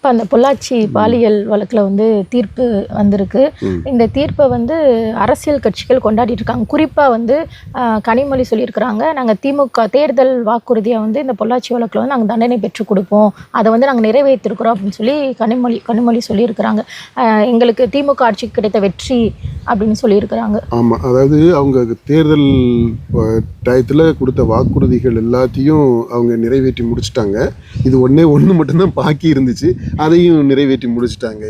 இப்போ அந்த பொள்ளாச்சி பாலியல் வழக்கில் வந்து தீர்ப்பு வந்திருக்கு. இந்த தீர்ப்பை வந்து அரசியல் கட்சிகள் கொண்டாடிட்டு இருக்காங்க. குறிப்பாக வந்து கனிமொழி சொல்லியிருக்கிறாங்க. நாங்கள் திமுக தேர்தல் வாக்குறுதியை வந்து இந்த பொள்ளாச்சி வழக்கில் வந்து நாங்கள் தண்டனை பெற்றுக் கொடுப்போம். அதை வந்து நாங்கள் நிறைவேற்றிருக்கிறோம் அப்படின்னு சொல்லி கனிமொழி கனிமொழி சொல்லியிருக்கிறாங்க. எங்களுக்கு திமுக ஆட்சிக்கு கிடைத்த வெற்றி அப்படின்னு சொல்லியிருக்கிறாங்க. ஆமாம் அதாவது அவங்க தேர்தல் டயத்தில் கொடுத்த வாக்குறுதிகள் எல்லாத்தையும் அவங்க நிறைவேற்றி முடிச்சிட்டாங்க. இது ஒன்றே ஒன்று மட்டும்தான் பாக்கி இருந்துச்சு. அதையும் நிறைவேற்றி முடிச்சிட்டாங்க.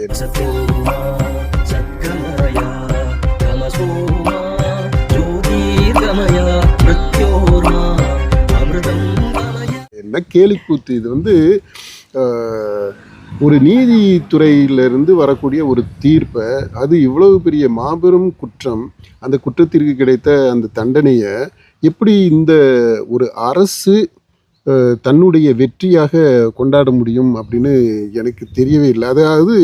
என்ன கேலிக்கூத்து இது வந்து ஒரு நீதித்துறையிலிருந்து வரக்கூடிய ஒரு தீர்ப்பை அது இவ்வளவு பெரிய மாபெரும் குற்றம் அந்த குற்றத்திற்கு கிடைத்த அந்த தண்டனையை எப்படி இந்த ஒரு அரசு தன்னுடைய வெற்றியாக கொண்டாட முடியும் அப்படின்னு எனக்கு தெரியவே இல்லை. அதாவது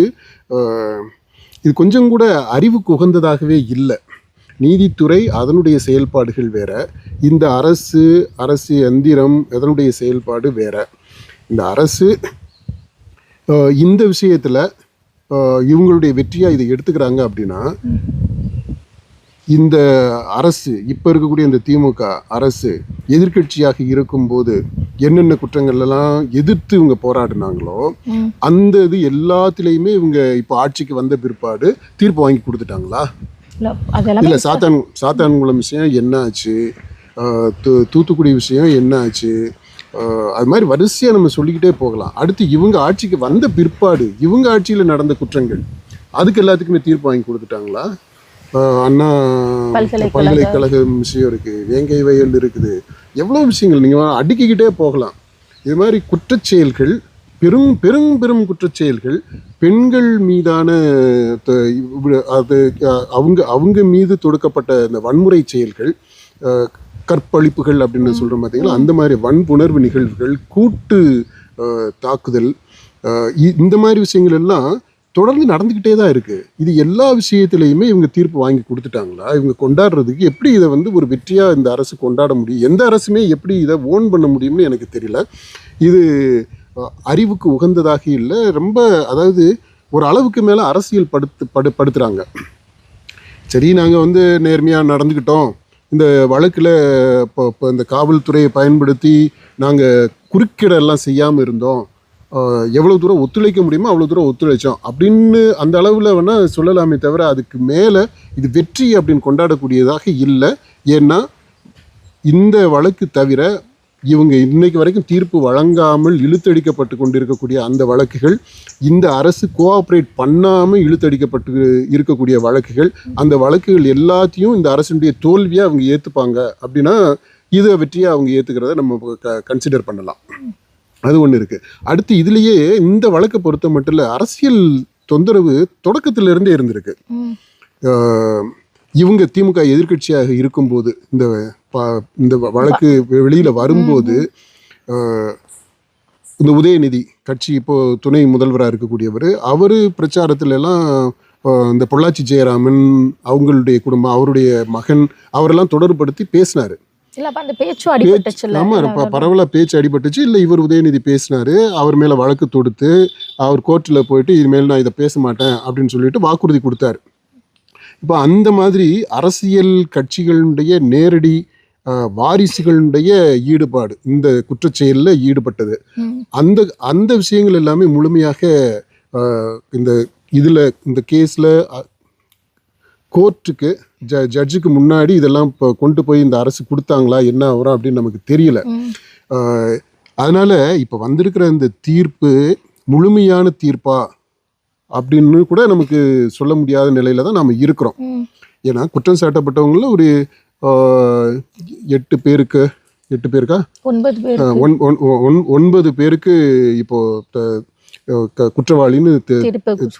இது கொஞ்சம் கூட அறிவுக்கு உகந்ததாகவே இல்லை. நீதித்துறை அதனுடைய செயல்பாடுகள் வேற. இந்த அரசு அரசு எந்திரம் அதனுடைய செயல்பாடு வேற. இந்த அரசு இந்த விஷயத்தில் இவங்களுடைய வெற்றியாக இதை எடுத்துக்கிறாங்க அப்படின்னா இந்த அரசு இப்போ இருக்கக்கூடிய இந்த திமுக அரசு எதிர்க்கட்சியாக இருக்கும்போது என்னென்ன குற்றங்கள் எல்லாம் எதிர்த்து இவங்க போராடினாங்களோ. அந்த இது எல்லாத்துலேயுமே இவங்க இப்போ ஆட்சிக்கு வந்த பிற்பாடு தீர்ப்பு வாங்கி கொடுத்துட்டாங்களா? இல்லை சாத்தான் சாத்தான்குளம் விஷயம் என்ன ஆச்சு ஆஹ் தூ- தூத்துக்குடி விஷயம் என்ன ஆச்சு ஆஹ் அது மாதிரி வரிசையாக நம்ம சொல்லிக்கிட்டே போகலாம். அடுத்து இவங்க ஆட்சிக்கு வந்த பிற்பாடு இவங்க ஆட்சியில் நடந்த குற்றங்கள் அதுக்கு எல்லாத்துக்குமே தீர்ப்பு வாங்கி கொடுத்துட்டாங்களா? அண்ணா பல்கலைக்கழக- பல்கலைக்கழகம் விஷயம் இருக்குது வேங்கை வயல் இருக்குது. எவ்வளோ விஷயங்கள்? நீங்கள் அடுக்கிக்கிட்டே போகலாம். இது மாதிரி குற்றச்செயல்கள் பெரும் பெரும் பெரும் குற்றச்செயல்கள் பெண்கள் மீதான அது அவங்க அவங்க மீது தொடுக்கப்பட்ட இந்த வன்முறை செயல்கள் கற்பழிப்புகள் அப்படின்னு சொல்கிறோம் பார்த்தீங்களா அந்த மாதிரி வன்புணர்வு நிகழ்வுகள் கூட்டு தாக்குதல் இந்த மாதிரி விஷயங்கள் எல்லாம் தொடர்ந்து நடந்துக்கிட்டே தான் இருக்குது இது எல்லா விஷயத்துலையுமே இவங்க தீர்ப்பு வாங்கி கொடுத்துட்டாங்களா? இவங்க கொண்டாடுறதுக்கு எப்படி இதை வந்து ஒரு வெற்றியாக இந்த அரசு கொண்டாட முடியும்? எந்த அரசுமே எப்படி இதை ஓன் பண்ண முடியும்னு எனக்கு தெரியல. இது அறிவுக்கு உகந்ததாக இல்லை. ரொம்ப அதாவது ஒரு அளவுக்கு மேலே அரசியல் படுத்து படு படுத்துகிறாங்க சரி நாங்கள் வந்து நேர்மையாக நடந்துக்கிட்டோம் இந்த வழக்கில் இப்போ இப்போ இந்த காவல்துறையை பயன்படுத்தி நாங்கள் குறுக்கிடெல்லாம் செய்யாமல் இருந்தோம். எவ்வளோ தூரம் ஒத்துழைக்க முடியுமோ அவ்வளோ தூரம் ஒத்துழைச்சோம். அப்படின்னு அந்த அளவில் வேணால் சொல்லலாமே தவிர அதுக்கு மேலே இது வெற்றி அப்படின்னு கொண்டாடக்கூடியதாக இல்லை. ஏன்னா இந்த வழக்கு தவிர இவங்க இன்னைக்கு வரைக்கும் தீர்ப்பு வழங்காமல் இழுத்தடிக்கப்பட்டு கொண்டிருக்கக்கூடிய அந்த வழக்குகள் இந்த அரசு கோஆப்ரேட் பண்ணாமல் இழுத்தடிக்கப்பட்டு இருக்கக்கூடிய வழக்குகள் அந்த வழக்குகள் எல்லாத்தையும் இந்த அரசினுடைய தோல்வியை அவங்க ஏற்றுப்பாங்க அப்படின்னா இதை வெற்றியாக அவங்க ஏற்றுக்கிறத நம்ம க கன்சிடர் பண்ணலாம். அது ஒன்று இருக்குது அடுத்து இதுலேயே இந்த வழக்கை பொறுத்த மட்டும் இல்லை அரசியல் தொந்தரவு தொடக்கத்துல இருந்தே இருந்திருக்கு இவங்க திமுக எதிர்க்கட்சியாக இருக்கும்போது இந்த ப- இந்த வழக்கு வெளியில் வரும்போது இந்த உதயநிதி கட்சி இப்போ துணை முதல்வராக இருக்கக்கூடியவர் அவர் பிரச்சாரத்துல எல்லாம் ஆஹ் இந்த பொள்ளாச்சி ஜெயராமன் அவங்களுடைய குடும்பம் அவருடைய மகன் அவரெல்லாம் தொடர்படுத்தி பேசினார். இல்லை அப்போ அந்த பேச்சும் அடிபட்டுச்சுல்ல ஆமா இப்ப பரவலா பேச்சு அடிபட்டுச்சு. இல்லை இவர் உதயநிதி பேசினாரு அவர் மேல வழக்கு தொடுத்து அவர் கோர்ட்டில் போயிட்டு இனிமேல் நான் இதை பேச மாட்டேன் அப்படின்னு சொல்லிட்டு வாக்குறுதி கொடுத்தாரு. இப்போ அந்த மாதிரி அரசியல் கட்சிகளுடைய நேரடி வாரிசுகளுடைய ஈடுபாடு இந்த குற்றச்செயலில் ஈடுபட்டது. அந்த அந்த விஷயங்கள் எல்லாமே முழுமையாக இந்த இதில் இந்த கேஸில் கோர்ட்டுக்கு ஜ ஜட்ஜுக்கு முன்னாடி இதெல்லாம் இப்போ கொண்டு போய் இந்த அரசு கொடுத்தாங்களா என்ன வரும் அப்படின்னு நமக்கு தெரியல. அதனால இப்போ வந்திருக்கிற இந்த தீர்ப்பு முழுமையான தீர்ப்பா அப்படின்னு கூட நமக்கு சொல்ல முடியாத நிலையில தான் நாம் இருக்கிறோம். ஏன்னா குற்றம் சாட்டப்பட்டவங்கள ஒரு எட்டு பேருக்கு எட்டு பேருக்கா? ஒன்பது பேர் ஒன்பது பேருக்கு இப்போ குற்றவாளின்னு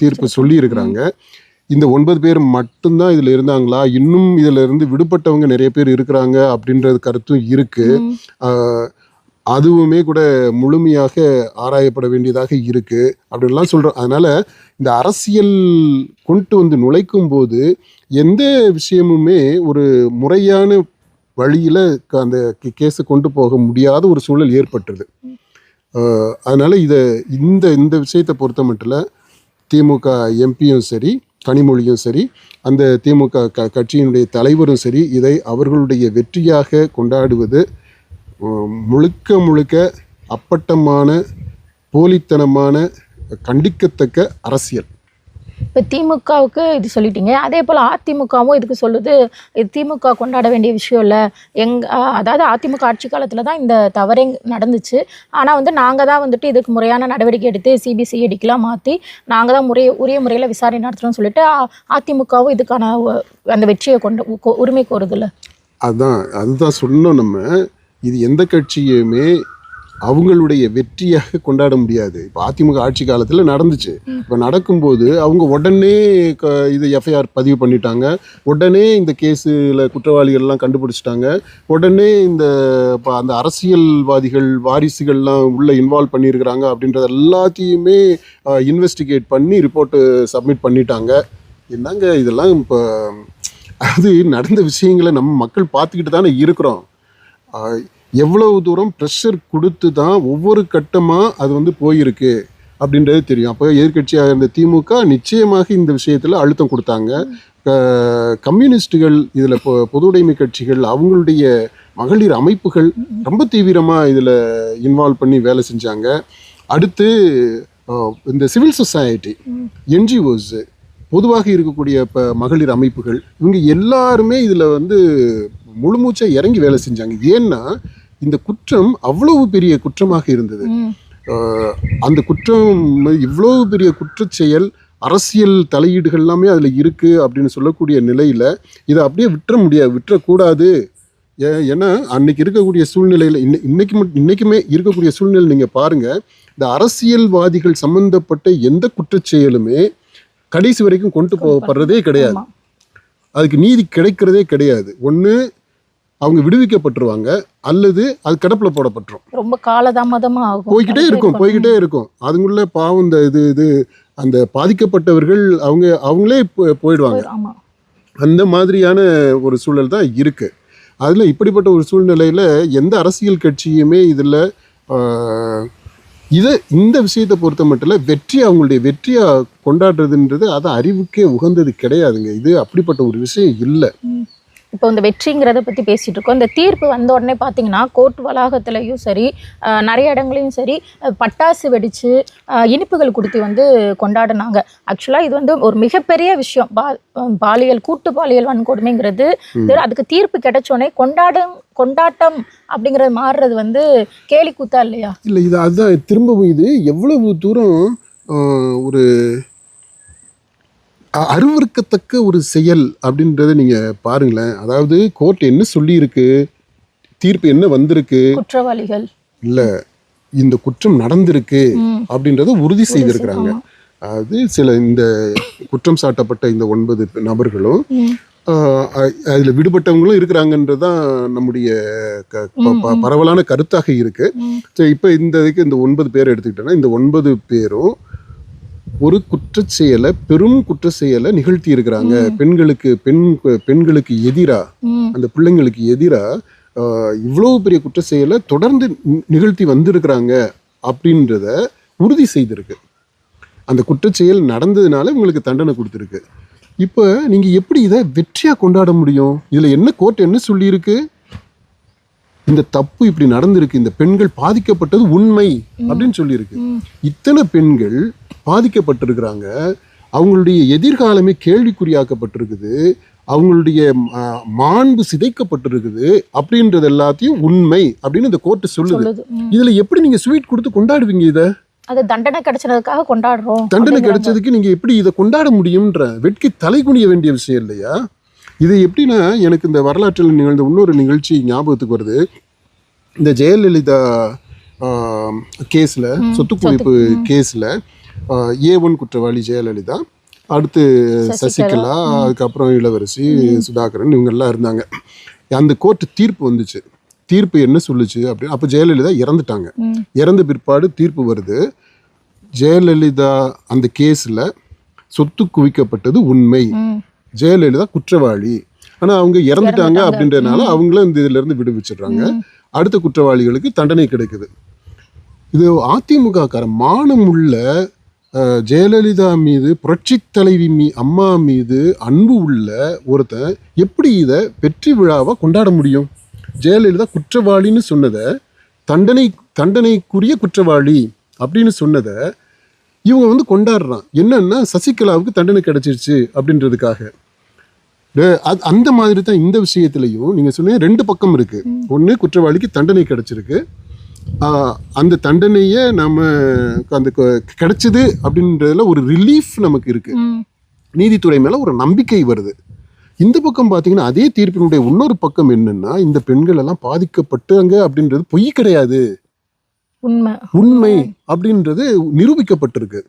தீர்ப்பு சொல்லி இருக்கிறாங்க இந்த ஒன்பது பேர் மட்டும்தான் இதுல இருந்தாங்களா? இன்னும் இதுல இருந்து விடுபட்டவங்க நிறைய பேர் இருக்கிறாங்க அப்படின்றது கருத்தும் இருக்கு. ம். ஆஹ் அதுவுமே கூட முழுமையாக ஆராயப்பட வேண்டியதாக இருக்கு. அப்படின்லாம் சொல்றோம் அதனால இந்த அரசியல் கொண்டு வந்து நுழைக்கும் போது எந்த விஷயமுமே ஒரு முறையான வழியில க- அந்த கேஸை கொண்டு போக முடியாத ஒரு சூழல் ஏற்பட்டுருது. அதனால இதை இந்த இந்த விஷயத்தை பொறுத்த மட்டும் திமுக எம்பியும் சரி கனிமொழியும் சரி அந்த திமுக க கட்சியினுடைய தலைவரும் சரி இதை அவர்களுடைய வெற்றியாக கொண்டாடுவது முழுக்க முழுக்க அப்பட்டமான போலித்தனமான கண்டிக்கத்தக்க அரசியல். இப்போ திமுகவுக்கு இது சொல்லிட்டீங்க. அதே போல் அதிமுகவும் இதுக்கு சொல்லுது இது திமுக கொண்டாட வேண்டிய விஷயம் இல்லை. எங் அதாவது அதிமுக ஆட்சி காலத்தில் தான் இந்த தவறே நடந்துச்சு. ஆனால் வந்து நாங்கள் தான் வந்துட்டு இதுக்கு முறையான நடவடிக்கை எடுத்து சிபிசிஐடிக்கெலாம் மாற்றி நாங்கள் தான் முறைய உரிய முறையில் விசாரணை நடத்துகிறோம்னு சொல்லிட்டு அதிமுகவும் இதுக்கான அந்த வெற்றியை கொண்டு உரிமை கோருதில்ல? அதுதான் அதுதான் சொன்னோம் நம்ம. இது எந்த கட்சியுமே அவங்களுடைய வெற்றியாக கொண்டாட முடியாது. இப்போ அதிமுக ஆட்சி காலத்தில் நடந்துச்சு. இப்போ நடக்கும்போது அவங்க உடனே க இது எஃப்ஐஆர் பதிவு பண்ணிட்டாங்க. உடனே இந்த கேஸில் குற்றவாளிகள்லாம் கண்டுபிடிச்சிட்டாங்க. உடனே இந்த இப்போ அந்த அரசியல்வாதிகள் வாரிசுகள்லாம் உள்ளே இன்வால்வ் பண்ணியிருக்கிறாங்க அப்படின்றத எல்லாத்தையுமே இன்வெஸ்டிகேட் பண்ணி ரிப்போர்ட்டு சப்மிட் பண்ணிட்டாங்க. என்னங்க இதெல்லாம் இப்போ அது நடந்த விஷயங்களை நம்ம மக்கள் பார்த்துக்கிட்டு தானே இருக்கிறோம். எவ்வளவு தூரம் ப்ரெஷர் கொடுத்து தான் ஒவ்வொரு கட்டமாக அது வந்து போயிருக்கு அப்படின்றது தெரியும். அப்போ எதிர்க்கட்சியாக இருந்த திமுக நிச்சயமாக இந்த விஷயத்தில் அழுத்தம் கொடுத்தாங்க. கம்யூனிஸ்டுகள் இதில் பொ பொதுவுடைமை கட்சிகள் அவங்களுடைய மகளிர் அமைப்புகள் ரொம்ப தீவிரமாக இதில் இன்வால்வ் பண்ணி வேலை செஞ்சாங்க. அடுத்து இந்த சிவில் சொசைட்டி என்ஜிஓஸ் பொதுவாக இருக்கக்கூடிய இப்போ மகளிர் அமைப்புகள் இவங்க எல்லாருமே இதில் வந்து முழுமூச்சை இறங்கி வேலை செஞ்சாங்க. ஏன்னா இந்த குற்றம் அவ்வளவு பெரிய குற்றமாக இருந்தது. அந்த குற்றம் இவ்வளவு பெரிய குற்றச் செயல் அரசியல் தலையீடுகள் எல்லாமே அதில் இருக்குது அப்படின்னு சொல்லக்கூடிய நிலையில் இதை அப்படியே விட்டுற முடியாது விட்டுறக்கூடாது. ஏ ஏன்னா அன்னைக்கு இருக்கக்கூடிய சூழ்நிலையில் இன்னை இன்னைக்கு மட்டும் இன்னைக்குமே இருக்கக்கூடிய சூழ்நிலை நீங்கள் பாருங்கள் இந்த அரசியல்வாதிகள் சம்பந்தப்பட்ட எந்த குற்றச் செயலுமே கடைசி வரைக்கும் கொண்டு போகப்படுறதே கிடையாது. அதுக்கு நீதி கிடைக்கிறதே கிடையாது. ஒன்று அவங்க விடுவிக்கப்பட்டுருவாங்க அல்லது அது கிடப்பில் போடப்பட்டுரும். ரொம்ப காலதாமதமா ஆகும். போய்கிட்டே இருக்கும் போய்கிட்டே இருக்கும். அதுங்குள்ள பாவம் இந்த இது இது அந்த பாதிக்கப்பட்டவர்கள் அவங்க அவங்களே போயிடுவாங்க. அந்த மாதிரியான ஒரு சூழல் தான் இருக்கு. அதில் இப்படிப்பட்ட ஒரு சூழ்நிலையில் எந்த அரசியல் கட்சியுமே இதில் இதை இந்த விஷயத்தை பொறுத்த மட்டும் வெற்றி அவங்களுடைய வெற்றியை கொண்டாடுறதுன்றது அது அறிவுக்கே உகந்தது கிடையாதுங்க. இது அப்படிப்பட்ட ஒரு விஷயம் இல்லை. இப்போ இந்த வெற்றிங்கிறத பற்றி பேசிட்டு இருக்கோம் இந்த தீர்ப்பு வந்த உடனே பார்த்தீங்கன்னா கோர்ட் வளாகத்துலேயும் சரி நிறைய இடங்களையும் சரி பட்டாசு வெடித்து இனிப்புகள் கொடுத்து வந்து கொண்டாடினாங்க. ஆக்சுவலாக இது வந்து ஒரு மிகப்பெரிய விஷயம். பா பாலியல் கூட்டு பாலியல் வன்கொடுமைங்கிறது. அதுக்கு தீர்ப்பு கிடைச்சோடனே கொண்டாடும் கொண்டாட்டம் அப்படிங்கிறது மாறுறது வந்து கேலி கூத்தா இல்லையா? இல்லை இது அதுதான் திரும்பவும் இது எவ்வளவு தூரம் ஒரு அ- அருவருக்கத்தக்க ஒரு செயல் அப்படின்றத நீங்கள் பாருங்களேன். அதாவது கோர்ட் என்ன சொல்லியிருக்கு? தீர்ப்பு என்ன வந்திருக்கு? குற்றவாளிகள். இல்லை இந்த குற்றம் நடந்திருக்கு. அப்படின்றத உறுதி செய்திருக்கிறாங்க. அது சில இந்த குற்றம் சாட்டப்பட்ட இந்த ஒன்பது நபர்களும் அதுல விடுபட்டவங்களும் இருக்கிறாங்கன்றது தான் நம்முடைய பரவலான கருத்தாக இருக்கு. சரி இப்போ இந்த இதுக்கு இந்த ஒன்பது பேர் எடுத்துக்கிட்டோன்னா இந்த ஒன்பது பேரும் ஒரு குற்றச் செயலை பெரும் குற்ற செயலை நிகழ்த்தி இருக்கிறாங்க பெண்களுக்கு பெண் பெண்களுக்கு எதிரா. அந்த பிள்ளைங்களுக்கு எதிரா இவ்வளவு பெரிய குற்ற செயலை தொடர்ந்து நிகழ்த்தி வந்திருக்கிறாங்க அப்படின்றத உறுதி செய்திருக்கு. அந்த குற்றச் செயல் நடந்ததுனால உங்களுக்கு தண்டனை கொடுத்துருக்கு. இப்போ நீங்க எப்படி இதை வெற்றியா கொண்டாட முடியும்? இதுல என்ன கோர்ட் என்ன சொல்லியிருக்கு? இந்த தப்பு இப்படி நடந்திருக்கு இந்த பெண்கள் பாதிக்கப்பட்டது உண்மை அப்படின்னு சொல்லியிருக்கு. இத்தனை பெண்கள் பாதிக்கப்பட்டிருக்கிறாங்க அவங்களுடைய எதிர்காலமே கேள்விக்குறியாக்கப்பட்டிருக்குது அவங்களுடைய மாண்பு சிதைக்கப்பட்டிருக்குது அப்படின்றது எல்லாத்தையும் உண்மை அப்படின்னு இந்த கோர்ட்டு சொல்லுது. இதுல எப்படி நீங்க ஸ்வீட் கொடுத்து கொண்டாடுவீங்க இதை அது தண்டனை கிடைச்சதுக்காக கொண்டாடுறோம் தண்டனை. கிடைச்சதுக்கு நீங்க எப்படி இதை கொண்டாட முடியும்ன்ற வெட்கி தலை குனிய வேண்டிய விஷயம் இல்லையா இது எப்படின்னா எனக்கு இந்த வரலாற்றில் நிகழ்ந்த இன்னொரு நிகழ்ச்சி ஞாபகத்துக்கு வருது. இந்த ஜெயலலிதா கேஸில் சொத்து குவிப்பு கேஸில் ஏ ஒன் குற்றவாளி ஜெயலலிதா அடுத்து சசிகலா. அதுக்கப்புறம் இளவரசி சுதாகரன் இவங்க எல்லாம் இருந்தாங்க. அந்த கோர்ட்டு தீர்ப்பு வந்துச்சு. தீர்ப்பு என்ன சொல்லுச்சு அப்படின்னு அப்போ ஜெயலலிதா இறந்துட்டாங்க. இறந்த பிற்பாடு தீர்ப்பு வருது. ஜெயலலிதா அந்த கேஸில் சொத்து குவிக்கப்பட்டது உண்மை. ஜெயலலிதா குற்றவாளி. ஆனா அவங்க இறந்துட்டாங்க அப்படின்றதுனால அவங்கள இந்த இதுல இருந்து விடுவிச்சிடுறாங்க அடுத்த குற்றவாளிகளுக்கு தண்டனை கிடைக்குது. இது அதிமுக கார மானமுள்ள அஹ், ஜெயலலிதா மீது புரட்சி தலைவி மீ அம்மா மீது அன்பு உள்ள ஒருத்தன் எப்படி இதை வெற்றி விழாவை கொண்டாட முடியும்? ஜெயலலிதா குற்றவாளின்னு சொன்னதை தண்டனை தண்டனைக்குரிய குற்றவாளி அப்படின்னு சொன்னதை இவங்க வந்து கொண்டாடுறான். என்னன்னா சசிகலாவுக்கு தண்டனை கிடைச்சிருச்சு அப்படின்றதுக்காக. அந்த மாதிரி தான் இந்த விஷயத்திலையும் நீங்க சொன்னீங்க ரெண்டு பக்கம் இருக்கு. ஒன்று குற்றவாளிக்கு தண்டனை கிடைச்சிருக்கு. அந்த தண்டனையை நம்ம அந்த கிடைச்சது அப்படின்றதுல ஒரு ரிலீஃப் நமக்கு இருக்கு. ம். நீதித்துறை மேல ஒரு நம்பிக்கை வருது. இந்த பக்கம் பார்த்தீங்கன்னா அதே தீர்ப்பினுடைய இன்னொரு பக்கம் என்னன்னா இந்த பெண்கள் எல்லாம் பாதிக்கப்பட்டாங்க அப்படின்றது பொய் கிடையாது. உண்மை. உண்மை அப்படின்றது நிரூபிக்கப்பட்டிருக்கு.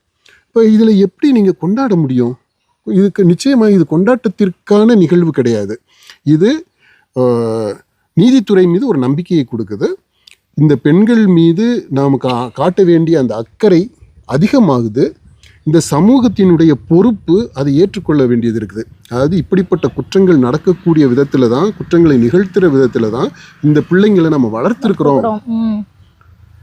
இப்போ இதில் எப்படி நீங்கள் கொண்டாட முடியும்? இதுக்கு நிச்சயமாக இது கொண்டாட்டத்திற்கான நிகழ்வு கிடையாது. இது நீதித்துறை மீது ஒரு நம்பிக்கையை கொடுக்குது. இந்த பெண்கள் மீது நாம் கா காட்ட வேண்டிய அந்த அக்கறை அதிகமாகுது. இந்த சமூகத்தினுடைய பொறுப்பு அதை ஏற்றுக்கொள்ள வேண்டியது இருக்குது. அதாவது இப்படிப்பட்ட குற்றங்கள் நடக்கக்கூடிய விதத்தில் தான் குற்றங்களை நிகழ்த்துகிற விதத்தில் தான் இந்த பிள்ளைங்களை நம்ம வளர்த்துருக்குறோம்.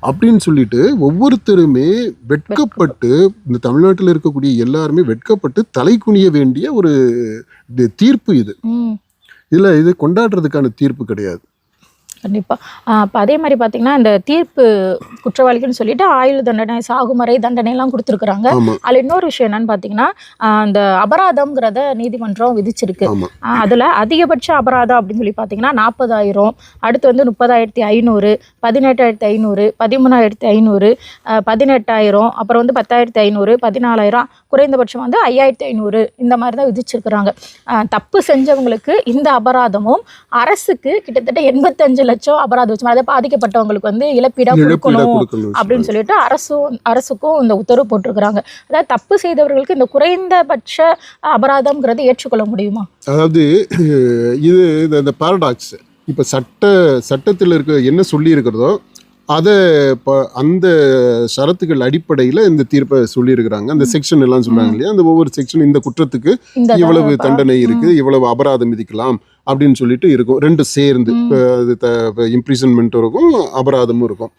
அப்படின்னு சொல்லிட்டு ஒவ்வொருத்தருமே வெட்கப்பட்டு இந்த தமிழ்நாட்டில் இருக்கக்கூடிய எல்லாருமே வெட்கப்பட்டு தலை குனிய வேண்டிய ஒரு தீர்ப்பு இது. ம். இதுல இது கொண்டாடுறதுக்கான தீர்ப்பு கிடையாது. கண்டிப்பா. அப்போ அதே மாதிரி பார்த்தீங்கன்னா இந்த தீர்ப்பு குற்றவாளிகள்னு சொல்லிட்டு ஆயுள் தண்டனை சாகுமறை தண்டனை எல்லாம் கொடுத்துருக்குறாங்க. அதில் இன்னொரு விஷயம் என்னன்னு பார்த்தீங்கன்னா அந்த அபராதம்ங்கிறத நீதிமன்றம் விதிச்சிருக்கு. அதுல அதிகபட்ச அபராதம் அப்படின்னு சொல்லி பார்த்தீங்கன்னா நாற்பதாயிரம் அடுத்து வந்து முப்பதாயிரத்தி ஐநூறு பதினெட்டாயிரத்தி ஐநூறு பதிமூணாயிரத்தி ஐநூறு பதினெட்டாயிரம் அப்புறம் வந்து பத்தாயிரத்தி ஐநூறு பதினாலாயிரம் குறைந்தபட்சம் வந்து ஐயாயிரத்தி ஐநூறு இந்த மாதிரி தான் விதிச்சிருக்கிறாங்க. தப்பு செஞ்சவங்களுக்கு இந்த அபராதமும் அரசுக்கு கிட்டத்தட்ட எண்பத்தஞ்சு லட்சம் அபராதம் வச்சு அதை பாதிக்கப்பட்டவங்களுக்கு வந்து இழப்பீடா கொடுக்கணும் அப்படின்னு சொல்லிட்டு அரசும் அரசுக்கும் இந்த உத்தரவு போட்டிருக்கிறாங்க. அதாவது தப்பு செய்தவர்களுக்கு இந்த குறைந்தபட்ச அபராதம்ங்கிறது ஏற்றுக்கொள்ள முடியுமா? அதாவது இது இந்த- பாரடாக்ஸ் இப்போ சட்ட சட்டத்தில் இருக்க என்ன சொல்லி இருக்கிறதோ அதை இப்போ அந்த ஷரத்துகள் அடிப்படையில் இந்த தீர்ப்பை சொல்லியிருக்கிறாங்க. அந்த செக்ஷன் எல்லாம் சொல்றாங்க இல்லையா? அந்த ஒவ்வொரு செக்ஷன் இந்த குற்றத்துக்கு இவ்வளவு தண்டனை இருக்கு இவ்வளவு அபராதம் விதிக்கலாம். அப்படின்னு சொல்லிட்டு இருக்கும். ரெண்டு சேர்ந்து இம்ப்ரிசன்மெண்ட்டும் இருக்கும் அபராதமும் இருக்கும்.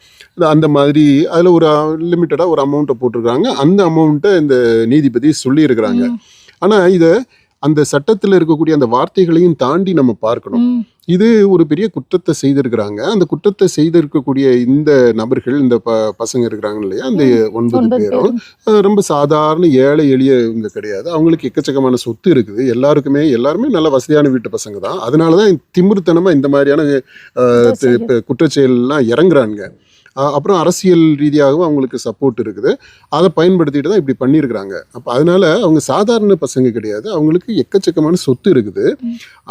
அந்த மாதிரி அதில் ஒரு லிமிட்டடாக ஒரு அமௌண்ட்டை போட்டிருக்காங்க. அந்த அமௌண்ட்டை இந்த நீதிபதி சொல்லியிருக்கிறாங்க. ஆனால் இதை அந்த சட்டத்தில் இருக்கக்கூடிய அந்த வார்த்தைகளையும் தாண்டி நம்ம பார்க்கணும். இது ஒரு பெரிய குற்றத்தை செய்திருக்கிறாங்க. அந்த குற்றத்தை செய்திருக்கக்கூடிய இந்த நபர்கள் இந்த ப பசங்க இருக்கிறாங்க இல்லையா? அந்த ஒன்பது பேரும் ரொம்ப சாதாரண ஏழை எளியவங்க கிடையாது. அவங்களுக்கு எக்கச்சக்கமான சொத்து இருக்குது. எல்லாருக்குமே எல்லாருமே நல்ல வசதியான வீட்டு பசங்க தான். அதனால தான் திமிருத்தனமா இந்த மாதிரியான குற்றச்செயல்லாம் இறங்குறாங்க அஹ், அப்புறம் அரசியல் ரீதியாகவும் அவங்களுக்கு சப்போர்ட் இருக்குது. அதை பயன்படுத்திட்டு தான் இப்படி பண்ணியிருக்கிறாங்க. அப்போ அதனால அவங்க சாதாரண பசங்க கிடையாது. அவங்களுக்கு எக்கச்சக்கமான சொத்து இருக்குது.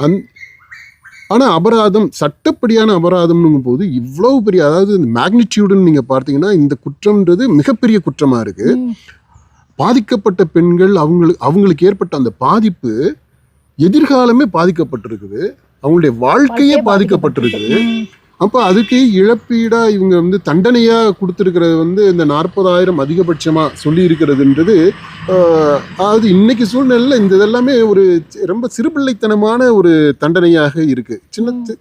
அந் ஆனால் அபராதம் சட்டப்படியான அபராதம்னுங்கும் போது இவ்வளவு பெரிய அதாவது இந்த மேக்னிடியூடுன்னு நீங்கள் பார்த்தீங்கன்னா இந்த குற்றம்ன்றது மிகப்பெரிய குற்றமாக இருக்கு. ம், பாதிக்கப்பட்ட பெண்கள் அவங்களுக்கு அவங்களுக்கு ஏற்பட்ட அந்த பாதிப்பு எதிர்காலமே பாதிக்கப்பட்டிருக்குது. அவங்களுடைய வாழ்க்கையே பாதிக்கப்பட்டிருக்குது. அப்போ அதுக்கு இழப்பீடா இவங்க வந்து தண்டனையா கொடுத்துருக்கிறது வந்து இந்த நாற்பதாயிரம் அதிகபட்சமா சொல்லி இருக்கிறதுன்றது ஆஹ், அதாவது இன்னைக்கு சூழ்நிலையில் இந்த இதெல்லாமே ஒரு ரொம்ப சிறுபிள்ளைத்தனமான ஒரு தண்டனையாக இருக்கு. சின்ன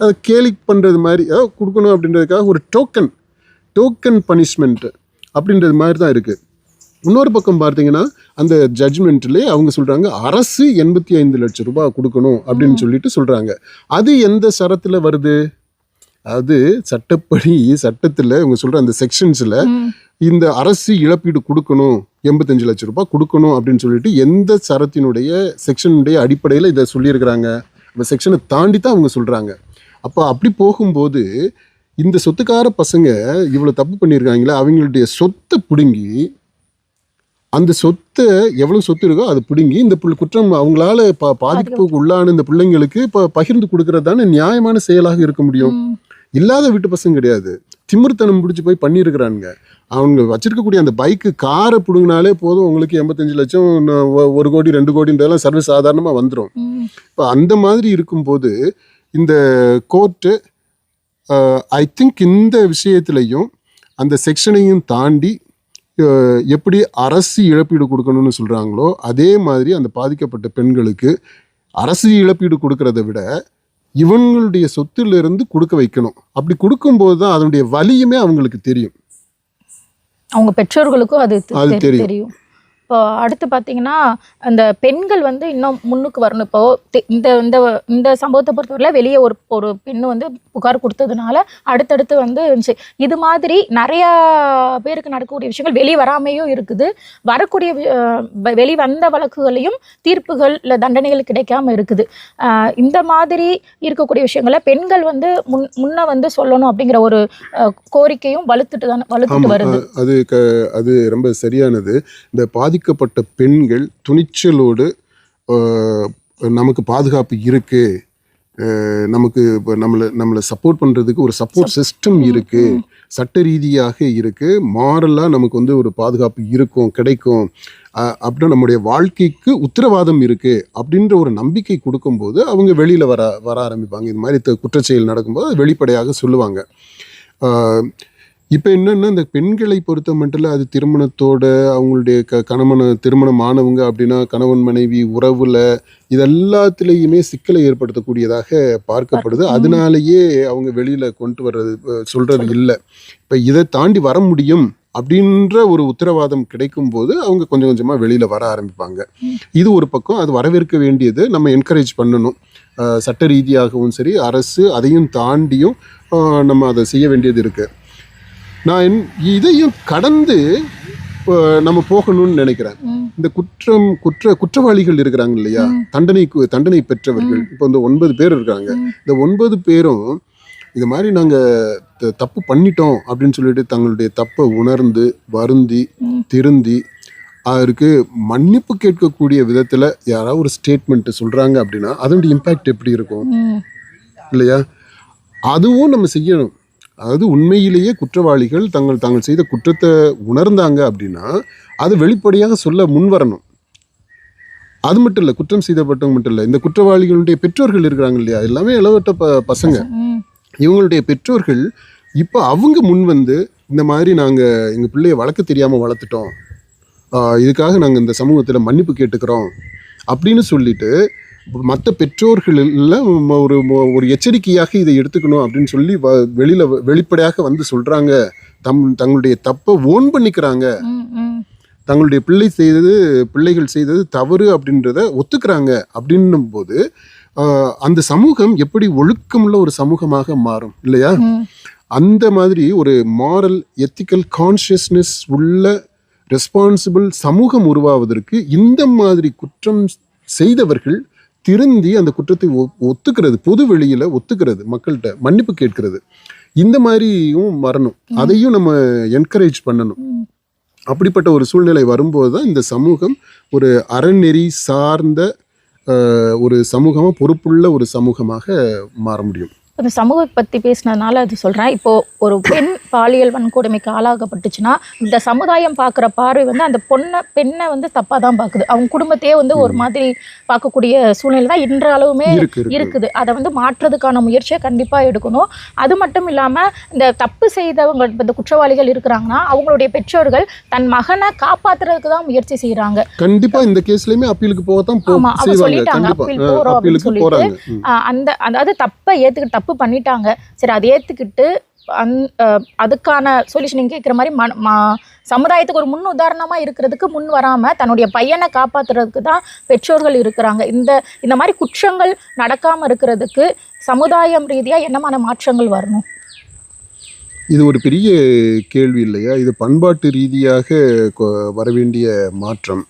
அதை கேலி பண்றது மாதிரி அதாவது கொடுக்கணும் அப்படின்றதுக்காக ஒரு டோக்கன் டோக்கன் பனிஷ்மெண்ட் அப்படின்றது மாதிரி தான் இருக்கு. இன்னொரு பக்கம் பார்த்தீங்கன்னா அந்த ஜட்ஜ்மெண்ட்லேயே அவங்க சொல்றாங்க அரசு எண்பத்தி ஐந்து லட்சம் ரூபாய் கொடுக்கணும் அப்படின்னு சொல்லிட்டு சொல்றாங்க. அது எந்த சரத்துல வருது? அது சட்டப்படி சட்டத்தில் இவங்க சொல்ற அந்த செக்ஷன்ஸில் இந்த அரசு இழப்பீடு கொடுக்கணும் எண்பத்தஞ்சு லட்சம் ரூபாய் கொடுக்கணும் அப்படின்னு சொல்லிட்டு எந்த சரத்தினுடைய செக்ஷனுடைய அடிப்படையில் இதை சொல்லியிருக்கிறாங்க. அந்த செக்ஷனை தாண்டி தான் அவங்க சொல்கிறாங்க அப்போ அப்படி போகும்போது இந்த சொத்துக்கார பசங்க இவ்வளோ தப்பு பண்ணியிருக்காங்களே அவங்களுடைய சொத்தை பிடுங்கி அந்த சொத்தை எவ்வளோ சொத்து இருக்கோ அதை பிடுங்கி இந்த புள்ள- குற்றம் அவங்களால பா பாதிப்புக்கு உள்ளான இந்த பிள்ளைங்களுக்கு இப்போ பகிர்ந்து கொடுக்கறது தானே நியாயமான செயலாக இருக்க முடியும். இல்லாத வீட்டு பசங்க கிடையாது. திமிர்த்தனம் பிடிச்சி போய் பண்ணியிருக்கிறானுங்க. அவங்க வச்சிருக்கக்கூடிய அந்த பைக்கு காரை பிடுங்கினாலே போதும் உங்களுக்கு எண்பத்தஞ்சு லட்சம் ஒரு கோடி ரெண்டு கோடின்றதெல்லாம் சர்வ சாதாரணமாக வந்துடும் இப்போ அந்த மாதிரி இருக்கும்போது இந்த கோர்ட்டு ஐ திங்க் இந்த விஷயத்துலையும் அந்த செக்ஷனையும் தாண்டி எப்படி அரசு இழப்பீடு கொடுக்கணும்னு சொல்கிறாங்களோ அதே மாதிரி அந்த பாதிக்கப்பட்ட பெண்களுக்கு அரசு இழப்பீடு கொடுக்கறத விட இவங்களுடைய சொத்திலிருந்து கொடுக்க வைக்கணும். அப்படி கொடுக்கும்போது தான் அதனுடைய வலியுமே அவங்களுக்கு தெரியும். அவங்க பெற்றோர்களுக்கும் அது அது தெரி- தெரியும். இப்போ அடுத்து பார்த்தீங்கன்னா அந்த பெண்கள் வந்து இன்னும் முன்னுக்கு வரணும். இப்போ இந்த இந்த இந்த சம்பவத்தை பொறுத்தவரையில வெளியே ஒரு ஒரு பெண்ணு வந்து புகார் கொடுத்ததுனால அடுத்தடுத்து வந்து இருந்துச்சு. இது மாதிரி நிறையா பேருக்கு நடக்கக்கூடிய விஷயங்கள் வெளியே வராமையும் இருக்குது. வரக்கூடிய வெளி வந்த வழக்குகளையும் தீர்ப்புகள் இல்லை தண்டனைகள் கிடைக்காம இருக்குது. இந்த மாதிரி இருக்கக்கூடிய விஷயங்களை பெண்கள் வந்து முன் முன்ன வந்து சொல்லணும் அப்படிங்கிற ஒரு கோரிக்கையும் வலுத்துட்டு தான் வலுத்துட்டு வருது. அது அது ரொம்ப சரியானது. இந்த பாதிக்கப்பட்ட பெண்கள் துணிச்சலோடு நமக்கு பாதுகாப்பு இருக்கு. அஹ், நமக்கு இப்போ நம்மளை நம்மளை சப்போர்ட் பண்ணுறதுக்கு ஒரு சப்போர்ட் சிஸ்டம் இருக்கு. சட்ட ரீதியாக இருக்கு. மாரலாக நமக்கு வந்து ஒரு பாதுகாப்பு இருக்கும் கிடைக்கும். அப்படின்னு நம்முடைய வாழ்க்கைக்கு உத்தரவாதம் இருக்கு அப்படின்ற ஒரு நம்பிக்கை கொடுக்கும்போது அவங்க வெளியில் வர வர ஆரம்பிப்பாங்க. இது மாதிரி குற்றச்செயல் நடக்கும்போது வெளிப்படையாக சொல்லுவாங்க. இப்போ என்னன்னா இந்த பெண்களை பொறுத்த மட்டும் அது திருமணத்தோட அவங்களுடைய க கணவன திருமணம் ஆனவங்க அப்படின்னா கணவன் மனைவி உறவுல இது எல்லாத்துலேயுமே சிக்கலை ஏற்படுத்தக்கூடியதாக பார்க்கப்படுது. அதனாலேயே அவங்க வெளியில கொண்டு வர்றது அஹ் சொல்றது இல்லை. இப்போ இதை தாண்டி வர முடியும் அப்படின்ற ஒரு உத்தரவாதம் கிடைக்கும் போது அவங்க கொஞ்சம் கொஞ்சமா வெளியில வர ஆரம்பிப்பாங்க. இது ஒரு பக்கம். அது வரவேற்க வேண்டியது நம்ம என்கரேஜ் பண்ணணும். சட்ட ரீதியாகவும் சரி அரசு அதையும் தாண்டியும் நம்ம அதை செய்ய வேண்டியது இருக்கு. நான் இதையும் கடந்து நம்ம போகணும்னு நினைக்கிறேன். இந்த குற்றம் குற்ற குற்றவாளிகள் இருக்கிறாங்க இல்லையா. தண்டனை தண்டனை பெற்றவர்கள். இப்போ இந்த ஒன்பது பேர் இருக்காங்க ம். இந்த ஒன்பது பேரும் இது மாதிரி நாங்கள் தப்பு பண்ணிட்டோம் அப்படின்னு சொல்லிட்டு தங்களுடைய தப்பை உணர்ந்து வருந்தி. திருந்தி அதற்கு மன்னிப்பு கேட்கக்கூடிய விதத்தில் யாராவது ஒரு ஸ்டேட்மெண்ட் சொல்கிறாங்க அப்படின்னா அதனுடைய இம்பேக்ட் எப்படி இருக்கும்? இல்லையா? அதுவும் நம்ம செய்யணும். அதாவது உண்மையிலேயே குற்றவாளிகள் தங்கள் தாங்கள் செய்த குற்றத்தை உணர்ந்தாங்க அப்படின்னா அது வெளிப்படையாக சொல்ல முன்வரணும். அது மட்டும் இல்லை குற்றம் செய்தப்பட்டவங்க மட்டும் இல்லை இந்த குற்றவாளிகளுடைய பெற்றோர்கள் இருக்கிறாங்க இல்லையா? எல்லாமே இளவட்ட ப பசங்க. இவங்களுடைய பெற்றோர்கள் இப்போ அவங்க முன் வந்து இந்த மாதிரி நாங்கள் எங்கள் பிள்ளைய வளர்க்க தெரியாமல் வளர்த்துட்டோம். இதுக்காக நாங்கள் இந்த சமூகத்தில் மன்னிப்பு கேட்டுக்கிறோம் அப்படின்னு சொல்லிட்டு மற்ற பெற்றோர்கள் எல்லாம் ம- ஒரு ஒரு எச்சரிக்கையாக இதை எடுத்துக்கணும் அப்படின்னு சொல்லி வ வெளியில் வெளிப்படையாக வந்து சொல்கிறாங்க தம் தங்களுடைய தப்பை ஓன் பண்ணிக்கிறாங்க. தங்களுடைய பிள்ளை செய்தது பிள்ளைகள் செய்தது தவறு அப்படின்றத ஒத்துக்கிறாங்க அப்படின்னும் போது அந்த சமூகம் எப்படி ஒழுக்கமுள்ள ஒரு சமூகமாக மாறும் இல்லையா? அந்த மாதிரி ஒரு மாரல் எத்திக்கல் கான்ஷியஸ்னஸ் உள்ள ரெஸ்பான்சிபிள் சமூகம் உருவாவதற்கு இந்த மாதிரி குற்றம் செய்தவர்கள் திருந்தி அந்த குற்றத்தை ஒ- ஒத்துக்கிறது பொது வெளியில ஒத்துக்கிறது மக்கள்கிட்ட மன்னிப்பு கேட்கிறது. இந்த மாதிரியும் வரணும். அதையும் நம்ம என்கரேஜ் பண்ணணும். அப்படிப்பட்ட ஒரு சூழ்நிலை வரும்போது தான் இந்த சமூகம் ஒரு அறநெறி சார்ந்த ஒரு சமூகமாக பொறுப்புள்ள ஒரு சமூகமாக மாற முடியும். அந்த சமூகம் பத்தி பேசினதுனால அது சொல்றேன். இப்போ ஒரு பெண் பாலியல் வன்கொடுமைக்கு ஆளாகப்பட்டுச்சுன்னா இந்த சமுதாயம் பார்க்குற பார்வை வந்து அந்த பொண்ணை பெண்ணை வந்து தப்பா தான் பார்க்குது. அவங்க குடும்பத்தையே வந்து ஒரு மாதிரி பார்க்கக்கூடிய சூழ்நிலை தான் இன்றளவுமே இருக்கு இருக்கு. இருக்குது. அதை வந்து மாற்றுறதுக்கான முயற்சியை கண்டிப்பா எடுக்கணும். அது மட்டும் இல்லாம இந்த தப்பு செய்தவங்க இந்த குற்றவாளிகள் இருக்கிறாங்கன்னா அவங்களுடைய பெற்றோர்கள் தன் மகனை காப்பாத்துறதுக்கு தான் முயற்சி செய்றாங்க. கண்டிப்பா இந்த கேஸ்லயுமே அப்பீலுக்கு போகத்தான் போ ஆமா, அவங்க சொல்லிட்டாங்க, அப்பீல் போறோம் அப்படின்னு. ஆஹ் அந்த அதாவது தப்பை ஏத்துக்கிட்டு தப்பு பண்ணிட்டாங்க. சரி அதை ஏற்றுக்கிட்டு அந் அதுக்கான சொல்யூஷன் கேட்குற மாதிரி மன மா- சமுதாயத்துக்கு ஒரு முன் உதாரணமாக இருக்கிறதுக்கு முன் வராமல் தன்னுடைய பையனை காப்பாற்றுறதுக்கு தான் பெற்றோர்கள் இருக்கிறாங்க. இந்த இந்த மாதிரி குற்றங்கள் நடக்காமல் இருக்கிறதுக்கு சமுதாயம் ரீதியாக என்னமான மாற்றங்கள் வரணும்? இது ஒரு பெரிய கேள்வி இல்லையா? இது பண்பாட்டு ரீதியாக கொ- வர வேண்டிய மாற்றம்.